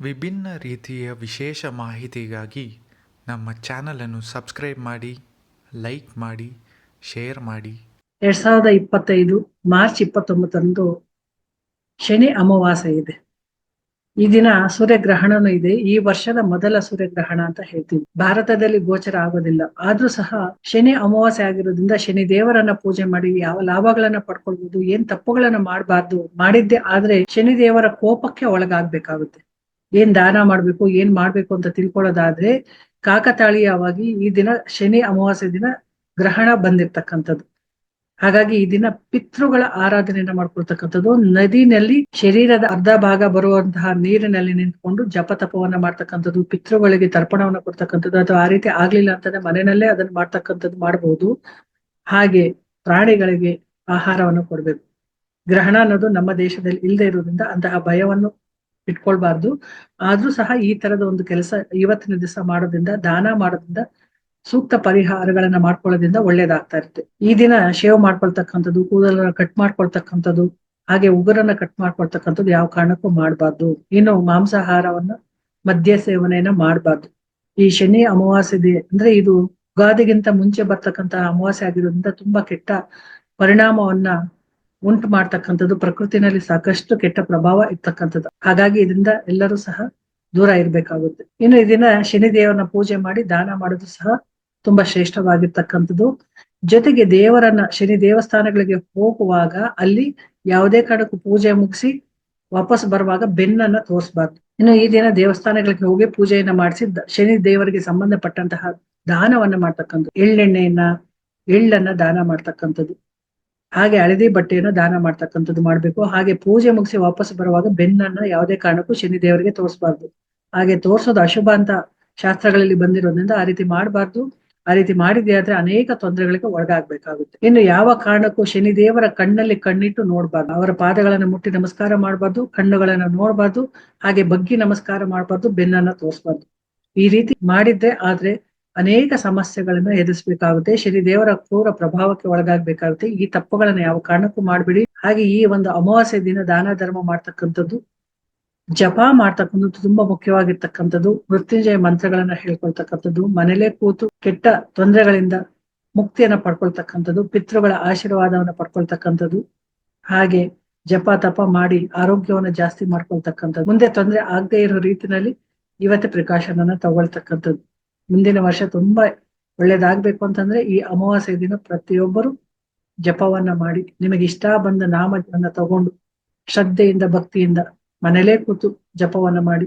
ವಿಭಿನ್ನ ರೀತಿಯ ವಿಶೇಷ ಮಾಹಿತಿಗಾಗಿ ನಮ್ಮ ಚಾನಲನ್ನು ಸಬ್ಸ್ಕ್ರೈಬ್ ಮಾಡಿ, ಲೈಕ್ ಮಾಡಿ, ಶೇರ್ ಮಾಡಿ. ಎರಡ್ ಸಾವಿರದ ಇಪ್ಪತ್ತೈದು ಮಾರ್ಚ್ ಇಪ್ಪತ್ತೊಂಬತ್ತರಂದು ಶನಿ ಅಮಾವಾಸ್ಯೆ ಇದೆ. ಈ ದಿನ ಸೂರ್ಯಗ್ರಹಣನೂ ಇದೆ. ಈ ವರ್ಷದ ಮೊದಲ ಸೂರ್ಯಗ್ರಹಣ ಅಂತ ಹೇಳ್ತೀವಿ. ಭಾರತದಲ್ಲಿ ಗೋಚರ ಆಗೋದಿಲ್ಲ. ಆದ್ರೂ ಸಹ ಶನಿ ಅಮಾವಾಸ್ಯೆ ಆಗಿರೋದ್ರಿಂದ ಶನಿ ದೇವರನ್ನ ಪೂಜೆ ಮಾಡಿ, ಯಾವ ಲಾಭಗಳನ್ನ ಪಡ್ಕೊಳ್ಬಹುದು ಏನ್ ತಪ್ಪುಗಳನ್ನ ಮಾಡಬಾರ್ದು ಮಾಡಿದ್ದೆ ಆದ್ರೆ ಶನಿ ದೇವರ ಕೋಪಕ್ಕೆ ಒಳಗಾಗ್ಬೇಕಾಗುತ್ತೆ. ಏನ್ ದಾನ ಮಾಡ್ಬೇಕು, ಏನ್ ಮಾಡ್ಬೇಕು ಅಂತ ತಿಳ್ಕೊಳ್ಳೋದಾದ್ರೆ ಕಾಕತಾಳೀಯವಾಗಿ ಈ ದಿನ ಶನಿ ಅಮಾವಾಸ್ಯೆ ದಿನ ಗ್ರಹಣ ಬಂದಿರ್ತಕ್ಕಂಥದ್ದು. ಹಾಗಾಗಿ ಈ ದಿನ ಪಿತೃಗಳ ಆರಾಧನೆಯನ್ನ ಮಾಡ್ಕೊಳ್ತಕ್ಕಂಥದ್ದು. ನದಿನಲ್ಲಿ ಶರೀರದ ಅರ್ಧ ಭಾಗ ಬರುವಂತಹ ನೀರಿನಲ್ಲಿ ನಿಂತ್ಕೊಂಡು ಜಪ ತಪವನ್ನ ಮಾಡ್ತಕ್ಕಂಥದ್ದು, ಪಿತೃಗಳಿಗೆ ತರ್ಪಣವನ್ನ ಕೊಡ್ತಕ್ಕಂಥದ್ದು. ಅಥವಾ ಆ ರೀತಿ ಆಗ್ಲಿಲ್ಲ ಅಂತಂದ್ರೆ ಮನೆಯಲ್ಲೇ ಅದನ್ನ ಮಾಡ್ತಕ್ಕಂಥದ್ದು ಮಾಡಬಹುದು ಹಾಗೆ ಪ್ರಾಣಿಗಳಿಗೆ ಆಹಾರವನ್ನು ಕೊಡ್ಬೇಕು. ಗ್ರಹಣ ಅನ್ನೋದು ನಮ್ಮ ದೇಶದಲ್ಲಿ ಇಲ್ಲದೆ ಇರೋದ್ರಿಂದ ಅಂತಹ ಭಯವನ್ನು ಇಟ್ಕೊಳ್ಬಾರ್ದು. ಆದ್ರೂ ಸಹ ಈ ತರದ ಒಂದು ಕೆಲಸ ಇವತ್ತಿನ ದಿವಸ ಮಾಡೋದ್ರಿಂದ, ದಾನ ಮಾಡೋದ್ರಿಂದ, ಸೂಕ್ತ ಪರಿಹಾರಗಳನ್ನ ಮಾಡ್ಕೊಳ್ಳೋದ್ರಿಂದ ಒಳ್ಳೇದಾಗ್ತಾ ಇರುತ್ತೆ. ಈ ದಿನ ಶೇವ್ ಮಾಡ್ಕೊಳ್ತಕ್ಕಂಥದ್ದು, ಕೂದಲನ್ನ ಕಟ್ ಮಾಡ್ಕೊಳ್ತಕ್ಕಂಥದ್ದು, ಹಾಗೆ ಉಗುರನ್ನ ಕಟ್ ಮಾಡ್ಕೊಳ್ತಕ್ಕಂಥದ್ದು ಯಾವ ಕಾರಣಕ್ಕೂ ಮಾಡಬಾರ್ದು. ಇನ್ನು ಮಾಂಸಾಹಾರವನ್ನ, ಮದ್ಯ ಸೇವನೆಯನ್ನ ಮಾಡಬಾರ್ದು. ಈ ಶನಿ ಅಮಾವಾಸ್ಯೆ ಅಂದ್ರೆ ಇದು ಯುಗಾದಿಗಿಂತ ಮುಂಚೆ ಬರ್ತಕ್ಕಂತಹ ಅಮಾವಾಸ್ಯೆ ಆಗಿರೋದ್ರಿಂದ ತುಂಬಾ ಕೆಟ್ಟ ಪರಿಣಾಮವನ್ನ ಉಂಟು ಮಾಡ್ತಕ್ಕಂಥದ್ದು ಪ್ರಕೃತಿನಲ್ಲಿ ಸಾಕಷ್ಟು ಕೆಟ್ಟ ಪ್ರಭಾವ ಇರ್ತಕ್ಕಂಥದ್ದು. ಹಾಗಾಗಿ ಇದರಿಂದ ಎಲ್ಲರೂ ಸಹ ದೂರ ಇರಬೇಕಾಗುತ್ತೆ. ಇನ್ನು ಇದನ್ನ ಶನಿ ದೇವರನ್ನ ಪೂಜೆ ಮಾಡಿ ದಾನ ಮಾಡೋದು ಸಹ ತುಂಬಾ ಶ್ರೇಷ್ಠವಾಗಿರ್ತಕ್ಕಂಥದ್ದು. ಜೊತೆಗೆ ದೇವರನ್ನ ಶನಿ ದೇವಸ್ಥಾನಗಳಿಗೆ ಹೋಗುವಾಗ ಅಲ್ಲಿ ಯಾವುದೇ ಕಾರಣಕ್ಕೂ ಪೂಜೆ ಮುಗಿಸಿ ವಾಪಸ್ ಬರುವಾಗ ಬೆನ್ನನ್ನ ತೋರಿಸಬಾರ್ದು. ಇನ್ನು ಈ ದಿನ ದೇವಸ್ಥಾನಗಳಿಗೆ ಹೋಗಿ ಪೂಜೆಯನ್ನ ಮಾಡಿಸಿ ಶನಿ ದೇವರಿಗೆ ಸಂಬಂಧಪಟ್ಟಂತಹ ದಾನವನ್ನ ಮಾಡ್ತಕ್ಕಂಥದ್ದು. ಎಳ್ಳೆಣ್ಣೆಯನ್ನ, ಎಳ್ಳನ್ನ ದಾನ ಮಾಡ್ತಕ್ಕಂಥದ್ದು. ಹಾಗೆ ಹಳದಿ ಬಟ್ಟೆಯನ್ನು ದಾನ ಮಾಡ್ತಕ್ಕಂಥದ್ದು ಮಾಡ್ಬೇಕು. ಹಾಗೆ ಪೂಜೆ ಮುಗಿಸಿ ವಾಪಸ್ ಬರುವಾಗ ಬೆನ್ನನ್ನ ಯಾವುದೇ ಕಾರಣಕ್ಕೂ ಶನಿ ದೇವರಿಗೆ ತೋರಿಸಬಾರ್ದು. ಹಾಗೆ ತೋರಿಸೋದು ಅಶುಭ ಅಂತ ಶಾಸ್ತ್ರಗಳಲ್ಲಿ ಬಂದಿರೋದ್ರಿಂದ ಆ ರೀತಿ ಮಾಡಬಾರ್ದು. ಆ ರೀತಿ ಮಾಡಿದ್ದೆ ಆದ್ರೆ ಅನೇಕ ತೊಂದರೆಗಳಿಗೆ ಒಳಗಾಗ್ಬೇಕಾಗುತ್ತೆ. ಇನ್ನು ಯಾವ ಕಾರಣಕ್ಕೂ ಶನಿ ದೇವರ ಕಣ್ಣಲ್ಲಿ ಕಣ್ಣಿಟ್ಟು ನೋಡ್ಬಾರ್ದು. ಅವರ ಪಾದಗಳನ್ನು ಮುಟ್ಟಿ ನಮಸ್ಕಾರ ಮಾಡಬಾರ್ದು, ಕಣ್ಣುಗಳನ್ನು ನೋಡಬಾರ್ದು, ಹಾಗೆ ಬಗ್ಗಿ ನಮಸ್ಕಾರ ಮಾಡಬಾರ್ದು, ಬೆನ್ನನ್ನ ತೋರಿಸಬಾರ್ದು. ಈ ರೀತಿ ಮಾಡಿದ್ರೆ ಆದ್ರೆ ಅನೇಕ ಸಮಸ್ಯೆಗಳನ್ನ ಎದುರಿಸಬೇಕಾಗುತ್ತೆ. ಶ್ರೀ ದೇವರ ಕ್ರೂರ ಪ್ರಭಾವಕ್ಕೆ ಒಳಗಾಗಬೇಕಾಗುತ್ತೆ. ಈ ತಪ್ಪುಗಳನ್ನ ಯಾವ ಕಾರಣಕ್ಕೂ ಮಾಡಬೇಡಿ. ಹಾಗೆ ಈ ಒಂದು ಅಮಾವಾಸ್ಯೆ ದಿನ ದಾನ ಧರ್ಮ ಮಾಡ್ತಕ್ಕಂಥದ್ದು, ಜಪ ಮಾಡ್ತಕ್ಕಂಥದ್ದು ತುಂಬಾ ಮುಖ್ಯವಾಗಿರ್ತಕ್ಕಂಥದ್ದು. ಮೃತ್ಯುಂಜಯ ಮಂತ್ರಗಳನ್ನ ಹೇಳ್ಕೊಳ್ತಕ್ಕಂಥದ್ದು ಮನೇಲೆ ಕೂತು ಕೆಟ್ಟ ತೊಂದರೆಗಳಿಂದ ಮುಕ್ತಿಯನ್ನ ಪಡ್ಕೊಳ್ತಕ್ಕಂಥದ್ದು, ಪಿತೃಗಳ ಆಶೀರ್ವಾದವನ್ನ ಪಡ್ಕೊಳ್ತಕ್ಕಂಥದ್ದು. ಹಾಗೆ ಜಪ ತಪ ಮಾಡಿ ಆರೋಗ್ಯವನ್ನ ಜಾಸ್ತಿ ಮಾಡ್ಕೊಳ್ತಕ್ಕಂಥದ್ದು. ಮುಂದೆ ತೊಂದರೆ ಆಗದೆ ಇರೋ ರೀತಿನಲ್ಲಿ ಇವತ್ತೇ ಪ್ರಿಕಾಷನ್ ಅನ್ನ ತಗೊಳ್ತಕ್ಕಂಥದ್ದು. ಮುಂದಿನ ವರ್ಷ ತುಂಬಾ ಒಳ್ಳೇದಾಗ್ಬೇಕು ಅಂತಂದ್ರೆ ಈ ಅಮಾವಾಸ್ಯ ದಿನ ಪ್ರತಿಯೊಬ್ಬರು ಜಪವನ್ನ ಮಾಡಿ, ನಿಮಗೆ ಇಷ್ಟ ಬಂದ ನಾಮವನ್ನ ತಗೊಂಡು ಶ್ರದ್ಧೆಯಿಂದ, ಭಕ್ತಿಯಿಂದ ಮನೇಲೇ ಕೂತು ಜಪವನ್ನ ಮಾಡಿ.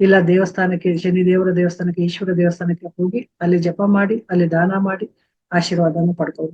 ಇಲ್ಲ ದೇವಸ್ಥಾನಕ್ಕೆ ಶನಿ ದೇವರ ದೇವಸ್ಥಾನಕ್ಕೆ, ಈಶ್ವರ ದೇವಸ್ಥಾನಕ್ಕೆ ಹೋಗಿ ಅಲ್ಲಿ ಜಪ ಮಾಡಿ, ಅಲ್ಲಿ ದಾನ ಮಾಡಿ, ಆಶೀರ್ವಾದವನ್ನು ಪಡ್ಕೊಳ್ಳಿ.